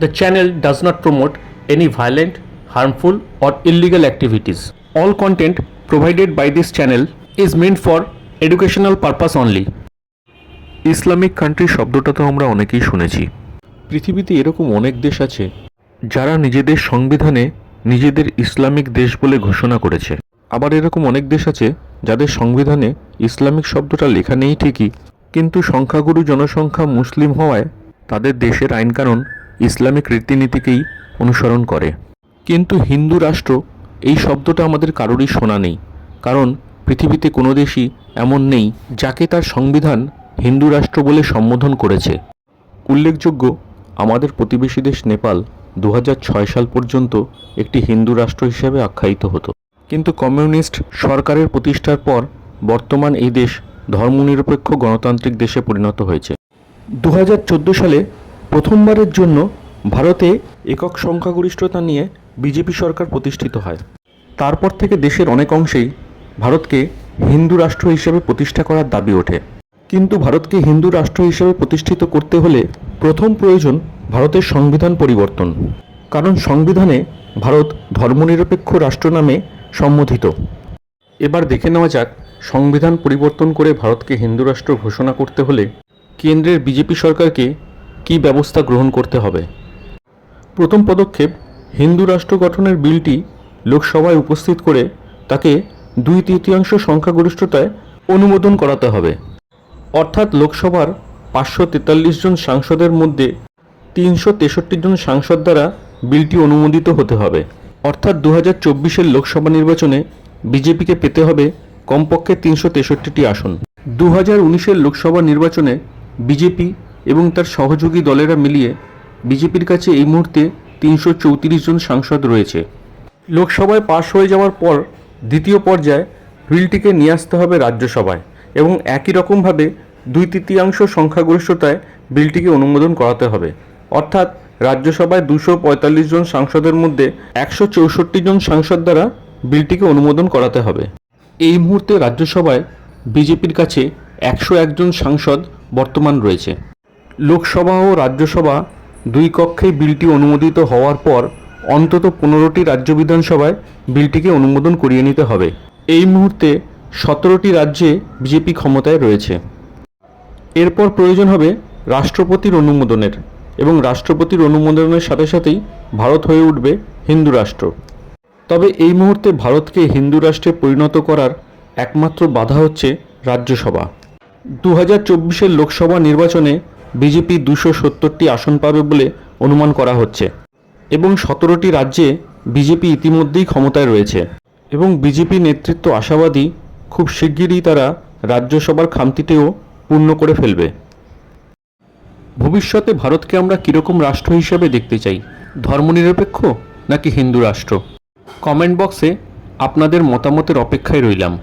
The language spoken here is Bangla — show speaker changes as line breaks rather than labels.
The channel does not promote any violent, harmful, or illegal activities. All content provided by this channel is meant for educational purpose only.
Islamic country শব্দটা তো আমরা অনেকেই শুনেছি পৃথিবীতে এরকম অনেক দেশ আছে যারা নিজেদের সংবিধানে নিজেদের ইসলামিক দেশ বলে ঘোষণা করেছে আবার এরকম অনেক দেশ আছে যাদের সংবিধানে ইসলামিক শব্দটা লেখা নেই ঠিকই কিন্তু সংখ্যাগুরু জনসংখ্যা মুসলিম হওয়ায় তাদের দেশের আইনকানুন ইসলামিক রীতিনীতিকেই অনুসরণ করে। কিন্তু হিন্দু রাষ্ট্র এই শব্দটা আমাদের কারোরই শোনা নেই। কারণ পৃথিবীতে কোনো দেশই এমন নেই যাকে তার সংবিধান হিন্দু রাষ্ট্র বলে সম্বোধন করেছে। উল্লেখযোগ্য, আমাদের প্রতিবেশী দেশ নেপাল দু হাজার ছয় সাল পর্যন্ত একটি হিন্দু রাষ্ট্র হিসেবে আখ্যায়িত হতো। কিন্তু কমিউনিস্ট সরকারের প্রতিষ্ঠার পর বর্তমান এই দেশ ধর্মনিরপেক্ষ গণতান্ত্রিক দেশে পরিণত হয়েছে। দু হাজার চোদ্দ সালে প্রথমবারের জন্য ভারতে একক সংখ্যাগরিষ্ঠতা নিয়ে বিজেপি সরকার প্রতিষ্ঠিত হয়। তারপর থেকে দেশের অনেক অংশেই ভারতকে হিন্দু রাষ্ট্র হিসেবে প্রতিষ্ঠা করার দাবি ওঠে। কিন্তু ভারতকে হিন্দু রাষ্ট্র হিসেবে প্রতিষ্ঠিত করতে হলে প্রথম প্রয়োজন ভারতের সংবিধান পরিবর্তন। কারণ সংবিধানে ভারত ধর্মনিরপেক্ষ রাষ্ট্র নামে সম্বোধিত এবার দেখে নেওয়া যাক সংবিধান পরিবর্তন করে ভারতকে হিন্দু রাষ্ট্র ঘোষণা করতে হলে কেন্দ্রের বিজেপি সরকারকে কী ব্যবস্থা গ্রহণ করতে হবে? প্রথম পদক্ষেপ, হিন্দু রাষ্ট্র গঠনের বিলটি লোকসভায় উপস্থিত করে তাকে দুই তৃতীয়াংশ সংখ্যাগরিষ্ঠতায় অনুমোদন করাতে হবে। অর্থাৎ লোকসভার পাঁচশো তেতাল্লিশ জন সাংসদের মধ্যে তিনশো তেষট্টি জন সাংসদ দ্বারা বিলটি অনুমোদিত হতে হবে। অর্থাৎ দু হাজার চব্বিশের লোকসভা নির্বাচনে বিজেপিকে পেতে হবে কমপক্ষে তিনশো তেষট্টিটি আসন। দু হাজার উনিশের লোকসভা নির্বাচনে বিজেপি এবং তার সহযোগী দলেরা মিলিয়ে বিজেপির কাছে এই মুহূর্তে তিনশো চৌত্রিশ জন সাংসদ রয়েছে। লোকসভায় পাশ হয়ে যাওয়ার পর দ্বিতীয় পর্যায়ে বিলটিকে নিয়ে আসতে হবে রাজ্যসভায় এবং একই রকমভাবে দুই তৃতীয়াংশ সংখ্যাগরিষ্ঠতায় বিলটিকে অনুমোদন করাতে হবে। অর্থাৎ রাজ্যসভায় দুশো পঁয়তাল্লিশ জন সাংসদের মধ্যে একশো চৌষট্টি জন সাংসদ দ্বারা বিলটিকে অনুমোদন করাতে হবে। এই মুহূর্তে রাজ্যসভায় বিজেপির কাছে একশো একজন সাংসদ বর্তমান রয়েছে। লোকসভা ও রাজ্যসভা দুই কক্ষেই বিলটি অনুমোদিত হওয়ার পর অন্তত পনেরোটি রাজ্য বিধানসভায় বিলটিকে অনুমোদন করিয়ে নিতে হবে। এই মুহূর্তে সতেরোটি রাজ্যে বিজেপি ক্ষমতায় রয়েছে। এরপর প্রয়োজন হবে রাষ্ট্রপতির অনুমোদনের এবং রাষ্ট্রপতির অনুমোদনের সাথে সাথেই ভারত হয়ে উঠবে হিন্দু রাষ্ট্র। তবে এই মুহূর্তে ভারতকে হিন্দু রাষ্ট্রে পরিণত করার একমাত্র বাধা হচ্ছে রাজ্যসভা। দু হাজার লোকসভা নির্বাচনে বিজেপি দুশো সত্তরটি আসন পাবে বলে অনুমান করা হচ্ছে। এবং সতেরোটি রাজ্যে বিজেপি ইতিমধ্যেই ক্ষমতায় রয়েছে। এবং বিজেপি নেতৃত্ব আশাবাদী খুব শিগগিরই তারা রাজ্যসভার খামতিটিও পূর্ণ করে ফেলবে। ভবিষ্যতে ভারতকে আমরা কীরকম রাষ্ট্র হিসেবে দেখতে চাই? ধর্মনিরপেক্ষ নাকি হিন্দু রাষ্ট্র? কমেন্ট বক্সে আপনাদের মতামতের অপেক্ষায় রইলাম।